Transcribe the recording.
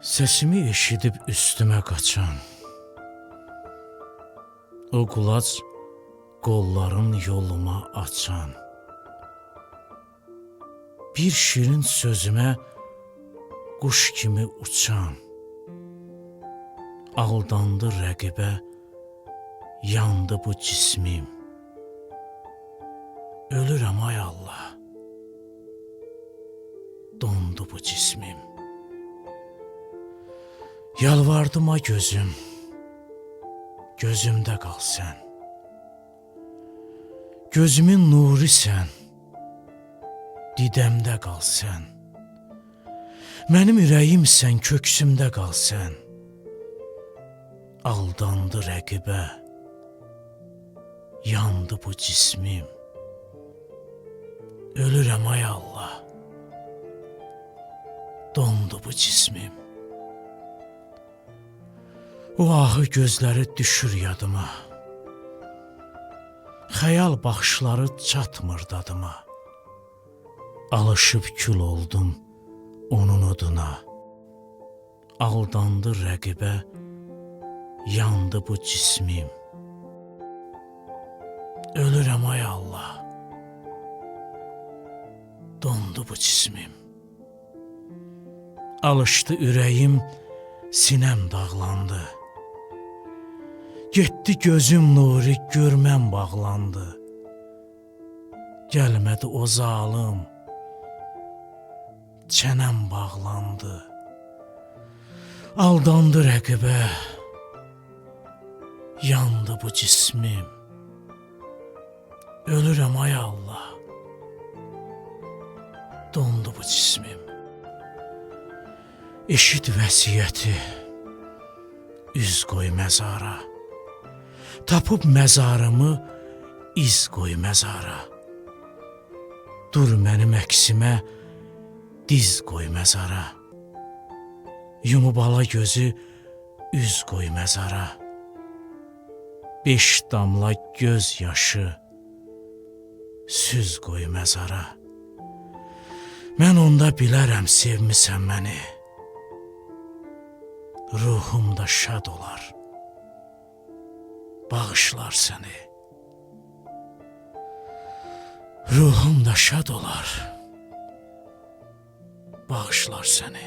Sesimi eşidib üstümə qaçan. O qulac qolların yoluma açan. Bir şirin sözümə quş kimi uçan. Aldandı rəqibə yandı bu cismim. Ölürəm ay Allah. Dondu bu cismim Yalvardım a gözüm. Gözümdə qal sən Gözümün nuru sən Didəmdə qal sən Mənim ürəyimsən, köksümdə qal sən Aldandı rəqibə. Yandı bu cismim. Ölürəm ay Allah. Dondu bu cismim O ahı gözləri düşür yadıma. Xəyal baxışları çatmır dadıma Alışıb kül oldum onun oduna Aldandı rəqibə Yandı bu cismim. Ölürəm ay Allah. Dondu bu cismim. Alışdı ürəyim Sinəm dağlandı Getdi gözüm nuri görməm bağlandı. Gəlmədi o zalım Çənəm bağlandı. Aldandı rəqibə Yandı bu cismim. Ölürəm ay Allah. Dondu bu cismim. Eşit vəsiyyəti Üz qoy məzara Tapıb məzarımı iz qoy məzara Dur mənim əksimə diz qoy məzara Yumub ala gözü üz qoy məzara Beş damla göz yaşı süz qoy məzara Mən onda bilərəm sevmisən məni. Ruhum da şad olar Bağışlar səni Ruhum da şad olar. Bağışlar səni